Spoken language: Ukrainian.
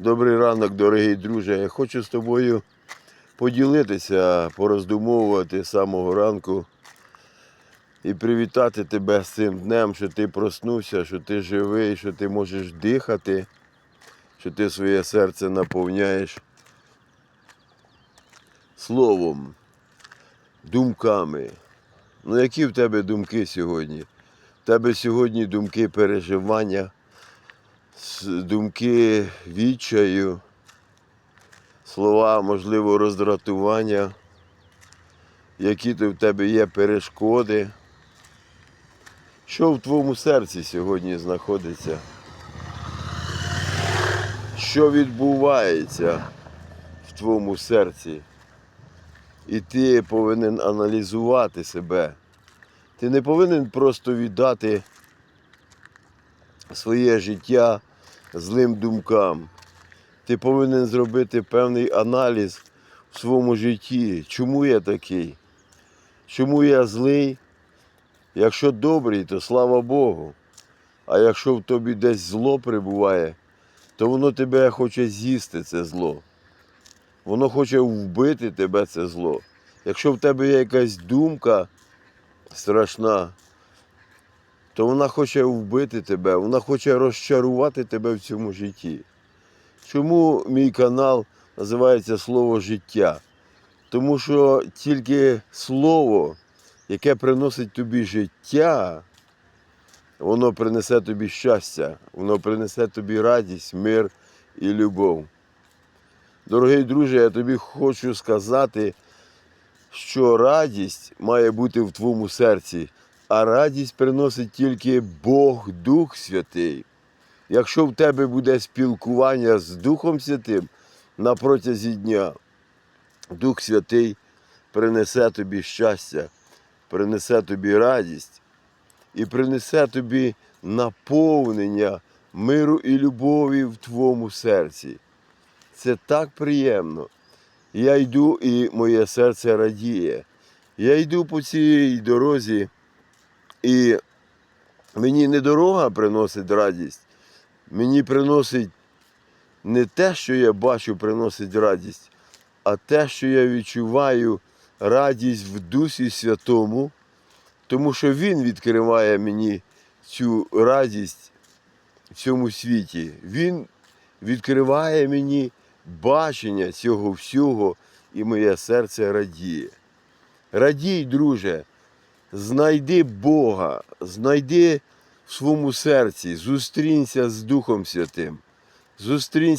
Добрий ранок, дорогий друже. Я хочу з тобою поділитися, пороздумовувати з самого ранку і привітати тебе з цим днем, що ти проснувся, що ти живий, що ти можеш дихати, що ти своє серце наповняєш словом, думками. Ну, які в тебе думки сьогодні? В тебе сьогодні думки переживання, думки відчаю, слова, можливо, роздратування, які то в тебе є перешкоди. Що в твоєму серці сьогодні знаходиться? Що відбувається в твоєму серці? І ти повинен аналізувати себе. Ти не повинен просто віддати своє життя злим думкам. Ти повинен зробити певний аналіз в своєму житті. Чому я такий? Чому я злий? Якщо добрий, то слава Богу. А якщо в тобі десь зло прибуває, то воно тебе хоче з'їсти, це зло. Воно хоче вбити тебе, це зло. Якщо в тебе є якась думка страшна, то вона хоче вбити тебе, вона хоче розчарувати тебе в цьому житті. Чому мій канал називається Слово життя? Тому що тільки слово, яке приносить тобі життя, воно принесе тобі щастя, воно принесе тобі радість, мир і любов. Дорогий друже, я тобі хочу сказати, що радість має бути в твоєму серці, а радість приносить тільки Бог Дух Святий. Якщо в тебе буде спілкування з Духом Святим на протязі дня, Дух Святий принесе тобі щастя, принесе тобі радість і принесе тобі наповнення миру і любові в твоєму серці. Це так приємно. Я йду і моє серце радіє. Я йду по цій дорозі, і мені не дорога приносить радість, мені приносить не те, що я бачу, приносить радість, а те, що я відчуваю радість в Дусі Святому, тому що Він відкриває мені цю радість в цьому світі. Він відкриває мені бачення цього всього, і моє серце радіє. Радій, друже, знайди Бога, знайди в своєму серці, зустрінься з Духом Святим, зустрінься.